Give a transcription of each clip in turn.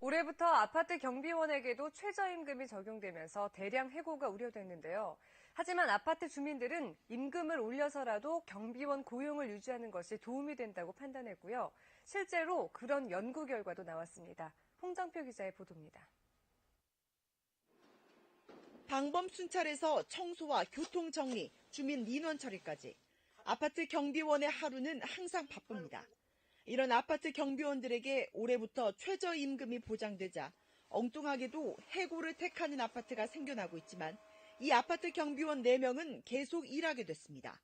올해부터 아파트 경비원에게도 최저임금이 적용되면서 대량 해고가 우려됐는데요. 하지만 아파트 주민들은 임금을 올려서라도 경비원 고용을 유지하는 것이 도움이 된다고 판단했고요. 실제로 그런 연구 결과도 나왔습니다. 홍정표 기자의 보도입니다. 방범 순찰에서 청소와 교통 정리, 주민 민원 처리까지 아파트 경비원의 하루는 항상 바쁩니다. 이런 아파트 경비원들에게 올해부터 최저임금이 보장되자 엉뚱하게도 해고를 택하는 아파트가 생겨나고 있지만 이 아파트 경비원 4명은 계속 일하게 됐습니다.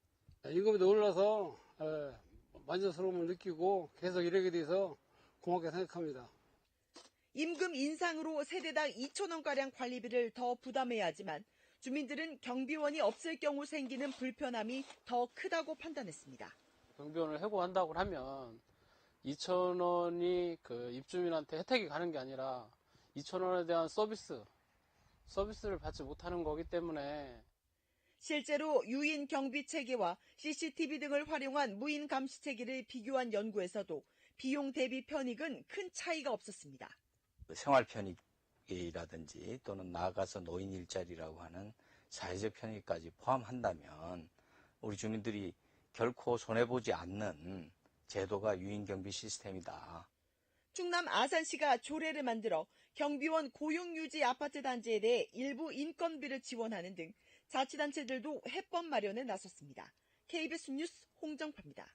임금이 올라서 에, 만족스러움을 느끼고 계속 일하게 돼서 고맙게 생각합니다. 임금 인상으로 세대당 2천원가량 관리비를 더 부담해야 하지만 주민들은 경비원이 없을 경우 생기는 불편함이 더 크다고 판단했습니다. 경비원을 해고한다고 하면 2천 원이 그 입주민한테 혜택이 가는 게 아니라 2천 원에 대한 서비스 서비스를 받지 못하는 거기 때문에 실제로 유인 경비 체계와 CCTV 등을 활용한 무인 감시 체계를 비교한 연구에서도 비용 대비 편익은 큰 차이가 없었습니다. 생활 편익이라든지 또는 나아가서 노인 일자리라고 하는 사회적 편익까지 포함한다면 우리 주민들이 결코 손해보지 않는 제도가 유인경비 시스템이다. 충남 아산시가 조례를 만들어 경비원 고용유지 아파트 단지에 대해 일부 인건비를 지원하는 등 자치단체들도 해법 마련에 나섰습니다. KBS 뉴스 홍정파입니다.